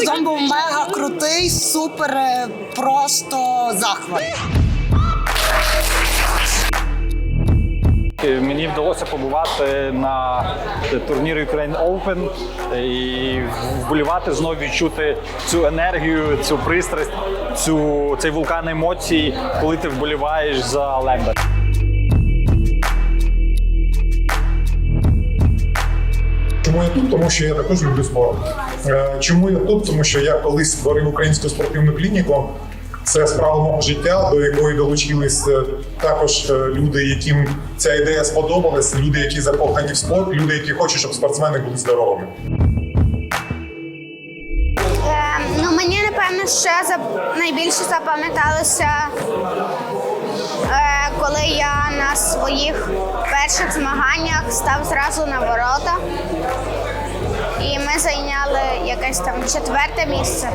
сезон був мега крутий, супер, е, просто захват. Е, Мені вдалося побувати на турнірі Ukraine Open і вболівати знову відчути цю енергію, цю пристрасть, цю цей вулкан емоцій, коли ти вболіваєш за Лембер. Чому я тут? Тому що я також люблю спорт. Е, Чому я тут? Тому що я колись створив українську спортивну клініку. Це справа мого життя, до якої долучились е, також е, люди, яким ця ідея сподобалась, люди, які закохані в спорт, люди, які хочуть, щоб спортсмени були здоровими. Ну, мені напевно ще найбільше запам'яталося, коли я на своїх перших змаганнях став зразу на ворота. І ми зайняли якесь там четверте місце.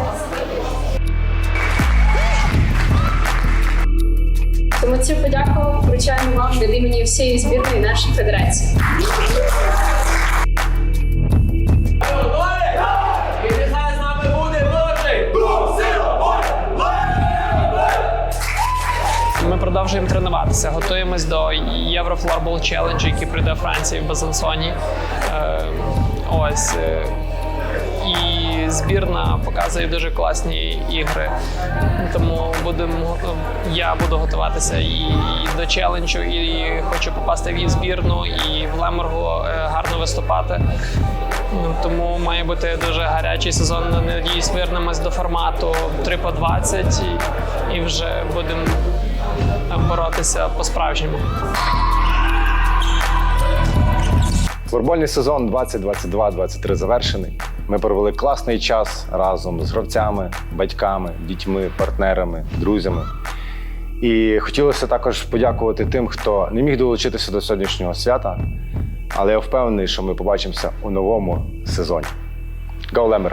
Тому цю подяку вручаємо вам від імені всієї збірної нашої федерації. Ми продовжуємо тренуватися, готуємось до Єврофлорбол Челендж, який прийде в Франції в Безансоні. Е, ось. е, І збірна показує дуже класні ігри. Тому будемо, я буду готуватися і до челенджу, і хочу попасти в її збірну, і в Леморгу е, гарно виступати. Ну, Тому має бути дуже гарячий сезон. Надіюсь, вернемось до формату 3 по 20 і, і вже будемо боротися по-справжньому. Футбольний сезон 2022-2023 завершений. Ми провели класний час разом з гравцями, батьками, дітьми, партнерами, друзями. І хотілося також подякувати тим, хто не міг долучитися до сьогоднішнього свята. Але я впевнений, що ми побачимося у новому сезоні. Go Lemmer!